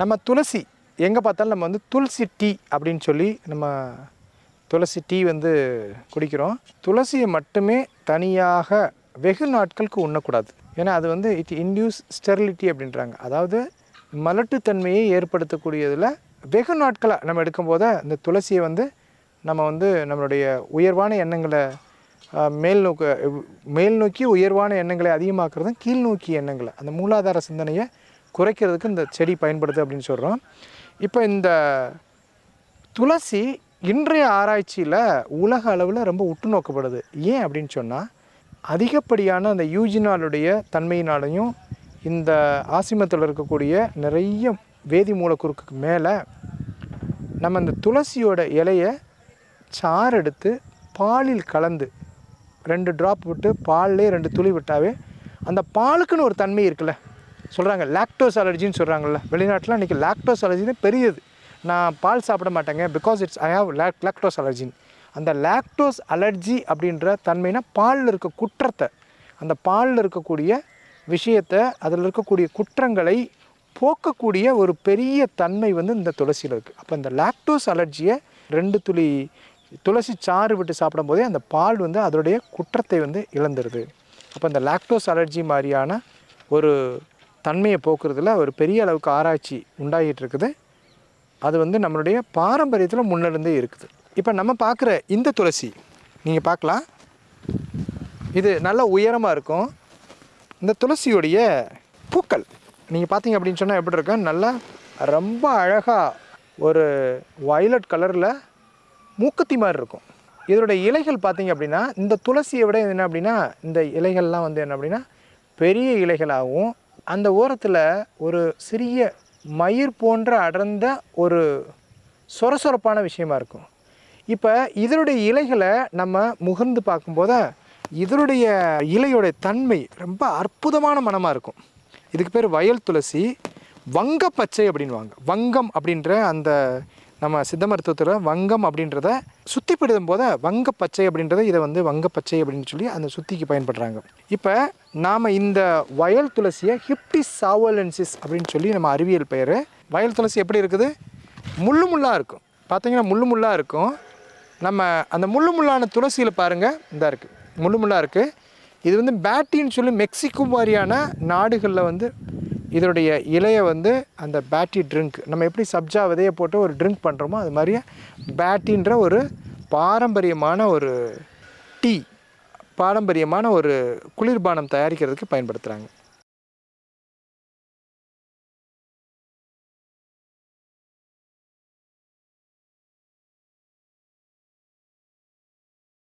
நம்ம துளசி எங்கே பார்த்தாலும் நம்ம வந்து துளசி டீ அப்படின்னு சொல்லி நம்ம துளசி டீ வந்து குடிக்கிறோம். துளசியை மட்டுமே தனியாக வெகு நாட்களுக்கு உண்ணக்கூடாது. ஏன்னா அது வந்து இட் இன்டியூஸ் ஸ்டெரிலிட்டி அப்படின்றாங்க. அதாவது மலட்டுத்தன்மையை ஏற்படுத்தக்கூடியதில் வெகு நாட்களாக நம்ம எடுக்கும்போது இந்த துளசியை வந்து நம்ம வந்து நம்மளுடைய உயர்வான எண்ணங்களை மேல் நோக்க மேல் நோக்கி உயர்வான எண்ணங்களை அதிகமாக்குறதும் கீழ் நோக்கி எண்ணங்களை அந்த மூலாதார சிந்தனையை குறைக்கிறதுக்கு இந்த செடி பயன்படுது அப்படின்னு சொல்கிறோம் இப்போ இந்த துளசி இன்றைய ஆராய்ச்சியில் உலக அளவில் ரொம்ப உற்று நோக்கப்படுது ஏன் அப்படின்னு சொன்னால் அதிகப்படியான அந்த யூஜினாலுடைய தன்மையினாலையும் இந்த ஆசிமத்தில் இருக்கக்கூடிய நிறைய வேதி மூலக்கூறுக்கு மேலே நம்ம இந்த துளசியோட இலையை சாறு எடுத்து பாலில் கலந்து ரெண்டு ட்ராப் விட்டு பால்லே ரெண்டு துளி விட்டாவே அந்த பாலுக்குன்னு ஒரு தன்மை இருக்குல்ல. சொல்கிறாங்க லாக்டோஸ் அலர்ஜின்னு சொல்கிறாங்கல்ல வெளிநாட்டில் இன்றைக்கி லாக்டோஸ் அலர்ஜின்னு பெரியது. நான் பால் சாப்பிட மாட்டேங்க because it's I have lack lactose allergen அந்த லாக்டோஸ் அலர்ஜி அப்படின்ற தன்மைனா பாலில் இருக்க குற்றத்தை. அந்த பாலில் இருக்கக்கூடிய விஷயத்தை அதில் இருக்கக்கூடிய குற்றங்களை போக்கக்கூடிய ஒரு பெரிய தன்மை வந்து இந்த துளசியில் இருக்குது அப்போ இந்த லாக்டோஸ் அலர்ஜியை ரெண்டு துளி துளசி சாறு விட்டு சாப்பிடும்போதே அந்த பால் வந்து அதனுடைய குற்றத்தை வந்து இழந்துருது. அப்போ இந்த லாக்டோஸ் அலர்ஜி மாதிரியான ஒரு தன்மையை போக்குறதுல ஒரு பெரிய அளவுக்கு ஆராய்ச்சி உண்டாகிட்டு இருக்குது அது வந்து நம்மளுடைய பாரம்பரியத்தில் முன்னிருந்தே இருக்குது. இப்போ நம்ம பார்க்குற இந்த துளசி நீங்கள் பார்க்கலாம் இது நல்ல உயரமாக இருக்கும். இந்த துளசியுடைய பூக்கள் நீங்கள் பார்த்தீங்க அப்படின்னு சொன்னால் எப்படி இருக்கும்? நல்லா ரொம்ப அழகாக ஒரு வயலட் கலரில் மூக்குத்தி மாதிரி இருக்கும். இதோட இலைகள் பார்த்தீங்க அப்படின்னா இந்த துளசியை விட என்ன அப்படின்னா இந்த இலைகள்லாம் வந்து என்ன அப்படின்னா பெரிய இலைகளாகவும் அந்த ஓரத்தில் ஒரு சிறிய மயிர் போன்ற அடர்ந்த ஒரு சொரசொரப்பான விஷயமா இருக்கும். இப்போ இதனுடைய இலைகளை நம்ம முகர்ந்து பார்க்கும்போது இதனுடைய இலையுடைய தன்மை ரொம்ப அற்புதமான மனமாக இருக்கும். இதுக்கு பேர் வயல் துளசி வங்க பச்சை அப்படின்வாங்க வங்கம் அப்படின்ற அந்த நம்ம சித்த மருத்துவத்தில் வங்கம் அப்படின்றத சுத்திப்படுத்தும் போது வங்க பச்சை அப்படின்றத இதை வந்து வங்க பச்சை அப்படின்னு சொல்லி அந்த சுத்திக்கு பயன்படுறாங்க. இப்போ நாம் இந்த வயல் துளசியை ஹிப்டி சாவலன்சிஸ் அப்படின்னு சொல்லி நம்ம அறிவியல் பெயர். வயல் துளசி எப்படி இருக்குது? முள்ளு முள்ளாக இருக்கும். பார்த்தீங்கன்னா முள்ளு முள்ளாக இருக்கும். நம்ம அந்த முள்ளு முள்ளான துளசியில் பாருங்கள் இந்த இருக்குது முள்ளு முள்ளாக இருக்குது இது வந்து பேட்டின்னு சொல்லி மெக்சிகோ மாதிரியான நாடுகளில் வந்து இதனுடைய இலையை வந்து அந்த பேட்டி ட்ரிங்க் நம்ம எப்படி சப்ஜா விதையை போட்டு ஒரு ட்ரிங்க் பண்ணுறோமோ அது மாதிரியே பேட்டின்ற ஒரு பாரம்பரியமான ஒரு டீ பாரம்பரியமான ஒரு குளிர்பானம் தயாரிக்கிறதுக்கு பயன்படுத்துகிறாங்க